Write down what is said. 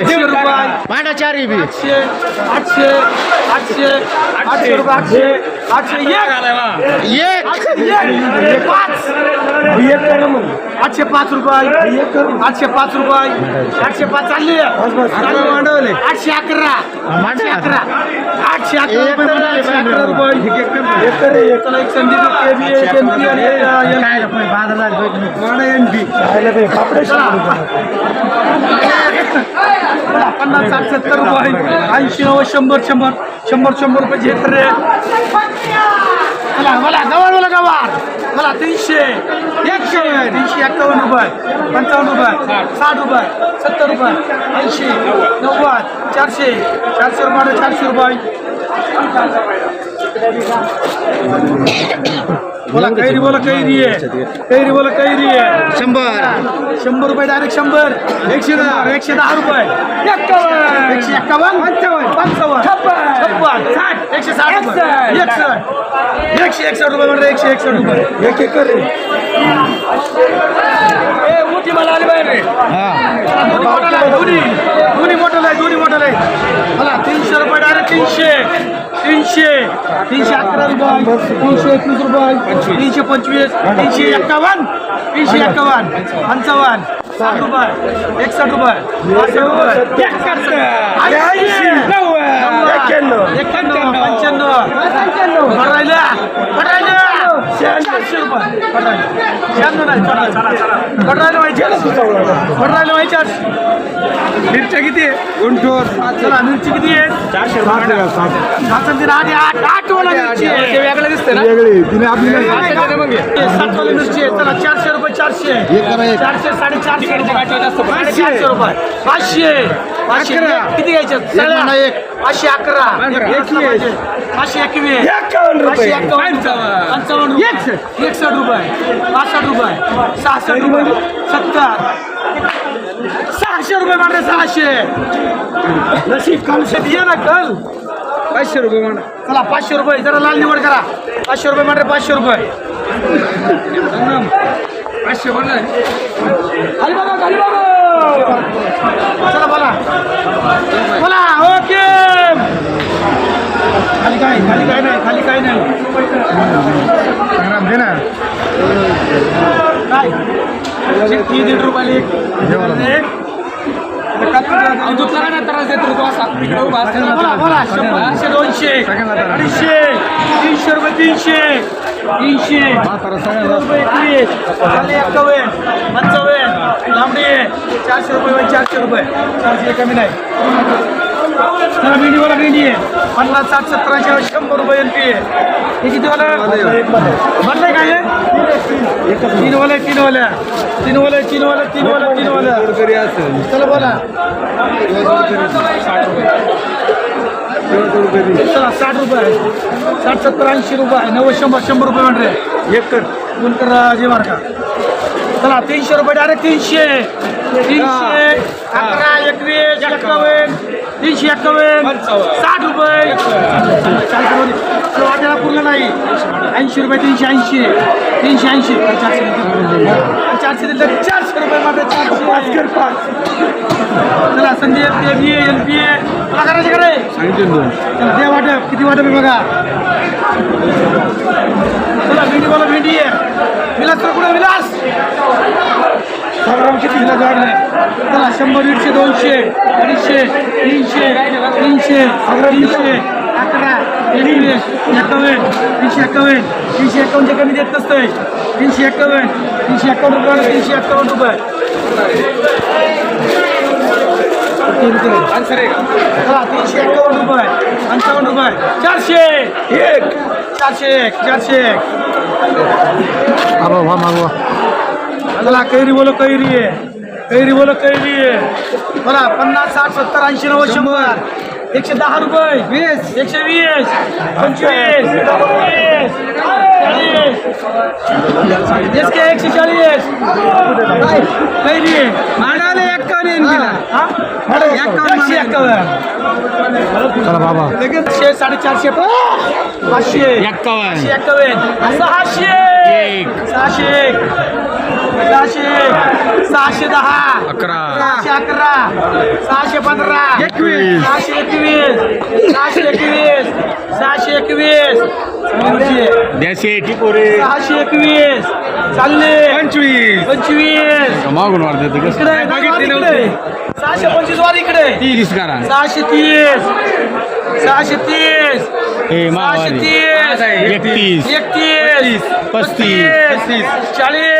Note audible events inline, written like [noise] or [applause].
आठशे रुपये. मांडा चारी बी. आठशे आठशे आठशे आठशे रुपये आठशे आठशे एक. एक. आठशे पाच. पाच रुपये. आठशे पाच रुपये. आठशे पाच चालली. मांडवले. आठशे अकरा. आठशे अकरा. आठशे अकरा रुपये एक संधी चला, [laughs] पन्नास साठ सत्तर रुपये ऐंशी नव्वद शंभर शंभर शंभर शंभर रुपये झेत्र मला मला गवार मला गवार मला तीनशे एकशे तीनशे एक्कावन्न रुपये पंचावन्न रुपये साठ रुपये सत्तर रुपये ऐंशी नव्वद चारशे चारशे रुपये चारशे रुपये. बोला कैरी बोला कैरी आहे. कैरी बोला कैरी आहे. शंभर. शंभर रुपये डायरेक्ट शंभर. एकशे दहा एकशे दहा रुपये. एक्कावन्न. एकशे एक्कावन्न. पंचावन्न. पंचावन्न. छप्पन. छप्पन साठ. एकशे साठ रुपये. एकसष्ट. एकशे एकसष्ट रुपये म्हणजे एकशे एकसष्ट रुपये. एक एक कर ए मोठी मला आली बाहेर रे. दोन्ही मोठं आहे दोन्ही. दोन्ही मोठं आहे दोन्ही मोठं आहे मला तीनशे रुपये डायरेक्ट तीनशे. तीनशे तीनशे अकरा रुपये तीनशे एकवीस रुपये तीनशे पंचवीस तीनशे एक्कावन्न तीनशे एक्कावन्न पंचावन्न साठ रुपये एकसष्ट रुपये एक्क्याण्णव पंच्याण्णव चारशे रुपये शहाण्णव नाही मिरच्या किती आहे चला मिरची किती आहे चारशे सात तीन आठ आठ आहे वेगळं दिसतं ना? सातवाली मिरची आहे चला चारशे रुपये चारशे. चारशे साडेचारशे साडेचारशे रुपये. पाचशे. पाचशे. किती घ्यायचे. पाचशे अकरा. पाचशे एकवीस. पाचशे एक्कावन्न पंचावन्न. रुपये. एकसष्ट. रुपये. पासष्ट रुपये. सहासष्ट रुपये. सत्तर. सहाशे रुपये मांडे सहाशे. नशीब कल से दिया ना कल. पाचशे रुपये मांडे चला पाचशे रुपये. जरा लाल निवड करा. पाचशे रुपये मांडे पाचशे रुपये. पाचशे बोला खाली बघा खाली बघा चला बोला. बोला ओके. खाली काय खाली काय नाही खाली काय नाही. दे ना. काय? दीड रुपयाला एक. दुसरा बोला बोला शंभर शंभरशे दोनशे. अडीचशे तीनशे रुपये तीनशे तीनशे रुपये एकवीस चालले एक्कावन्न पंचावन्न लांबडी चारशे रुपये चारशे रुपये चारशे कमी नाही भेंडी आहे पन्नास साठ सत्तर ऐंशी शंभर रुपये पी आहे. हे किती वाला? भरलंय काय हे? तीन वाले तीन वाल्या तीन वाले तीन वाले तीन वाले तीन वाल्या चला बोला. चला साठ रुपये साठ सत्तर ऐंशी रुपये नव्वद शंभर शंभर रुपये म्हणते एक कर. दोन कर जे मार्का? चला तीनशे रुपये डायरेक्ट तीनशे. तीनशे. अकरा एकवीस एक्कावन्न तीनशे एक्कावन्न साठ रुपये. वाट्याला पूर्ण नाही. ऐंशी रुपये तीनशे ऐंशी. तीनशे ऐंशी. चारशे. चारशे दिले चारशे रुपये मात्र चारशे. पाच कर पाच. चला संदीप ते बी एल पी ए तुला करायचे करे चला दे वाटप. किती वाटप आहे बघा. चला भेंडी बोला भेंडी. आहे विलास तर कुठे विलास! संग्राम किती विलास नाही. चला शंभर दीडशे दोनशे अडीचशे तीनशे तीनशे तीनशे अकरा एकवीस एकावन्न तीनशे एकावन्न तीनशे एकावन्नच्या कमी देत नसतंय. तीनशे एकावन्न तीनशे एकावन्न रुपये तीनशे एकावन्न रुपये. तीनशे एक्कावन्न रुपये पंचावन्न रुपये. चारशे एक चारशे एक चारशे एक. मागवा. चला कैरी बोलो कैरी आहे कैरी बोलो कैरी आहे बोला पन्नास साठ सत्तर ऐंशी नव्वद शंभर। एकशे दहा रुपये। वीस। एकशे वीस। पंचवीस। चाळीस। एसके एकशे चाळीस। कैरी मांडाले एक्कावन्न हा? एकशे एक्कावन्न चला बाबा। एकशे साडेचारशे पाचशे एक्कावन्न. एकशे एक्कावन्न. सहाशे एक. सहाशे एक. सहाशे सहाशे दहा अकरा. सहाशे अकरा सहाशे पंधरा एकवीस. सहाशे एकवीस सहाशे एकवीस सहाशे एकवीस. द्याशे सहाशे एकवीस. चालले. पंचवीस. पंचवीस. मागून वाढते इकडे सहाशे पंचवीस वार इकडे. तीस करा सहाशे तीस. सहाशे तीस. सहाशे तीस. एकतीस. एकतीस. पस्तीस, चाळीस.